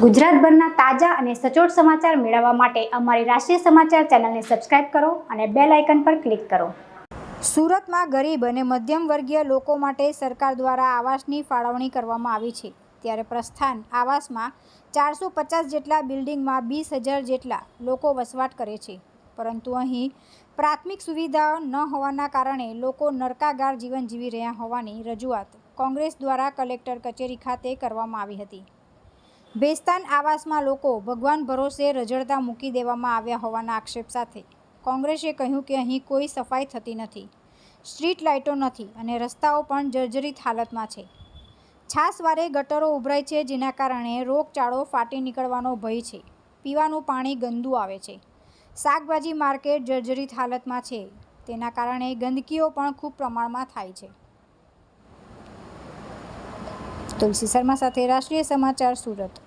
ગુજરાતભરના તાજા અને સચોટ સમાચાર મેળવવા માટે અમારી રાષ્ટ્રીય સમાચાર ચેનલને સબસ્ક્રાઇબ કરો અને બેલ આઇકન પર ક્લિક કરો. સુરતમાં ગરીબ અને મધ્યમ વર્ગીય લોકો માટે સરકાર દ્વારા આવાસની ફાળવણી કરવામાં આવી છે. ત્યારે પ્રસ્થાન આવાસમાં ચારસો પચાસ જેટલા બિલ્ડિંગમાં વીસ હજાર જેટલા લોકો વસવાટ કરે છે. પરંતુ અહીં પ્રાથમિક સુવિધાઓ ન હોવાના કારણે લોકો નરકાગાર જીવન જીવી રહ્યા હોવાની રજૂઆત કોંગ્રેસ દ્વારા કલેક્ટર કચેરી ખાતે કરવામાં આવી હતી. બેસ્તાન આવાસમાં લોકો ભગવાન ભરોસે રજડતા મૂકી દેવામાં આવ્યા હોવાના આક્ષેપ સાથે કોંગ્રેસે કહ્યું કે અહીં કોઈ સફાઈ થતી નથી, સ્ટ્રીટ લાઇટો નથી અને રસ્તાઓ પણ જર્જરિત હાલતમાં છે. છાસવારે ગટરો ઉભરાય છે જેના કારણે રોગચાળો ફાટી નીકળવાનો ભય છે. પીવાનું પાણી ગંદુ આવે છે. શાકભાજી માર્કેટ જર્જરિત હાલતમાં છે. તેના કારણે ગંદકીઓ પણ ખૂબ પ્રમાણમાં થાય છે. તુલસી શર્મા સાથે રાષ્ટ્રીય સમાચાર સુરત.